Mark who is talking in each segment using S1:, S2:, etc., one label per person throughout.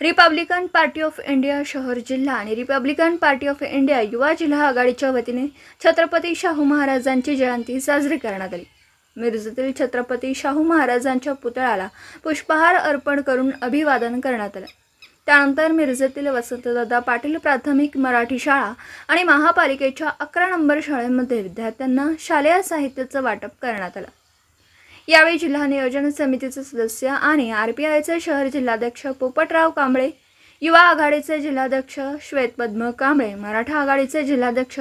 S1: Republican party of India शहर जिल्हा आणि रिपब्लिकन पार्टी ऑफ इंडिया युवा जिल्हा आघाडीच्या वतीने छत्रपती शाहू महाराजांची जयंती साजरी करण्यात आली. मिरजेतील छत्रपती शाहू महाराजांच्या पुतळ्याला पुष्पहार अर्पण करून अभिवादन करण्यात आलं. त्यानंतर मिरजेतील वसंतदादा पाटील प्राथमिक मराठी शाळा आणि महापालिकेच्या अकरा नंबर शाळेमध्ये विद्यार्थ्यांना शालेय साहित्याचं वाटप करण्यात आलं. यावेळी जिल्हा नियोजन समितीचे सदस्य आणि आर पी आयचे शहर जिल्हाध्यक्ष पोपटराव कांबळे युवा आघाडीचे जिल्हाध्यक्ष श्वेतपद्म कांबळे मराठा आघाडीचे जिल्हाध्यक्ष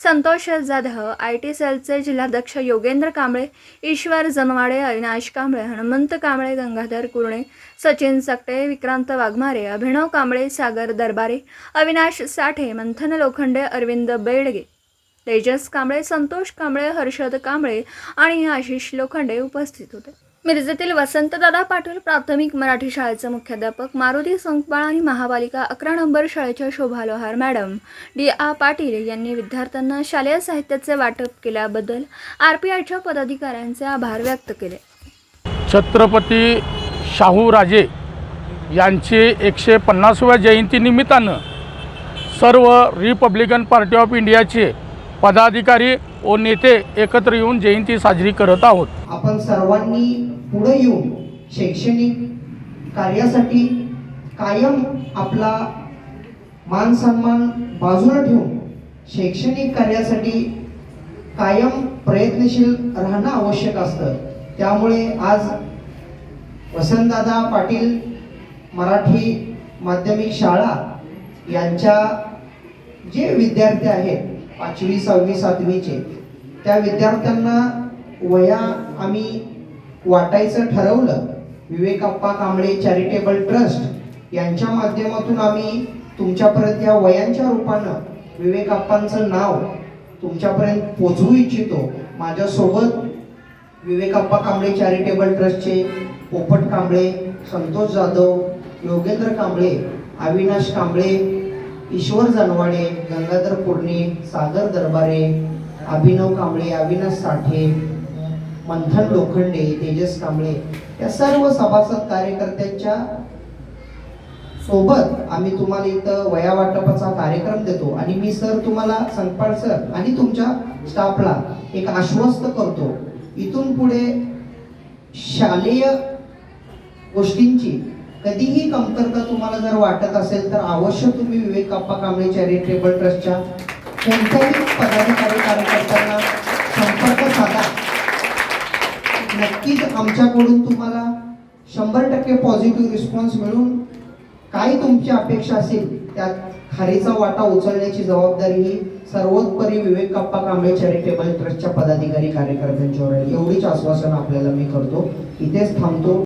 S1: संतोष जाधव आय टी सेलचे जिल्हाध्यक्ष योगेंद्र कांबळे ईश्वर जनवाडे अविनाश कांबळे हनुमंत कांबळे गंगाधर कुरणे सचिन सकटे विक्रांत वाघमारे अभिनव कांबळे सागर दरबारे अविनाश साठे मंथन लोखंडे अरविंद बेडगे तेजस कांबळे संतोष कांबळे हर्षद कांबळे आणि आशिष लोखंडे उपस्थित होते. मिरजेतील वसंतदादा पाटील प्राथमिक मराठी शाळेचे मुख्याध्यापक मारुती संकपाळ आणि महापालिका अकरा नंबर शाळेच्या शोभा लोहार मॅडम डी आ पाटील यांनी विद्यार्थ्यांना शालेय साहित्याचे वाटप केल्याबद्दल आर पी आयच्या पदाधिकाऱ्यांचे आभार व्यक्त केले.
S2: छत्रपती शाहूराजे यांची एकशे पन्नासव्या जयंतीनिमित्तानं सर्व रिपब्लिकन पार्टी ऑफ इंडियाचे पदाधिकारी व नेते एकत्र येऊन जयंती साजरी करत आहोत.
S3: आपण सर्वांनी पुढे येऊन शैक्षणिक कार्यासाठी कायम आपला मान सन्मान बाजूला ठेवून शैक्षणिक कार्यासाठी कायम प्रयत्नशील राहणं आवश्यक असतं. त्यामुळे आज वसंतदादा पाटील मराठी माध्यमिक शाळा यांच्या जे विद्यार्थी आहेत पाचवी सहावी सातवीचे. त्या विद्यार्थ्यांना वया आम्ही वाटायचं ठरवलं. विवेकाप्पा कांबळे चॅरिटेबल ट्रस्ट यांच्या माध्यमातून आम्ही तुमच्यापर्यंत या वयांच्या रूपानं विवेकाप्पांचं नाव तुमच्यापर्यंत पोचवू इच्छितो. माझ्यासोबत विवेकाप्पा कांबळे चॅरिटेबल ट्रस्टचे पोपट कांबळे संतोष जाधव योगेंद्र कांबळे अविनाश कांबळे ईश्वर जनवाडे गंगाधर पूर्णे सागर दरबारे अभिनव कांबळे अविनाश साठे मंथन लोखंडे तेजस कांबळे या सर्व सभासद कार्यकर्त्यांच्या सोबत आम्ही तुम्हाला इथं वया वाटपाचा कार्यक्रम देतो. आणि मी सर तुम्हाला संकपाळ सर आणि तुमच्या स्टाफला एक आश्वस्त करतो. इथून पुढे शालेय गोष्टींची कधीही कमतरता तुम्हाला जर वाटत असेल तर अवश्य तुम्ही विवेक अप्पा कांबळे चॅरिटेबल ट्रस्टच्या कोणत्याही पदाधिकारी कार्यकर्त्यांना संपर्क साधा. नक्कीच आमच्याकडून तुम्हाला शंभर टक्के पॉझिटिव्ह रिस्पॉन्स मिळून काय तुमची अपेक्षा असेल त्यात खारीचा वाटा उचलण्याची जबाबदारी ही सर्वोत्परी विवेक कप्पा कांबळे चॅरिटेबल ट्रस्टच्या पदाधिकारी कार्यकर्त्यांच्यावर आहे. एवढीच आश्वासन आपल्याला मी करतो. इथेच थांबतो.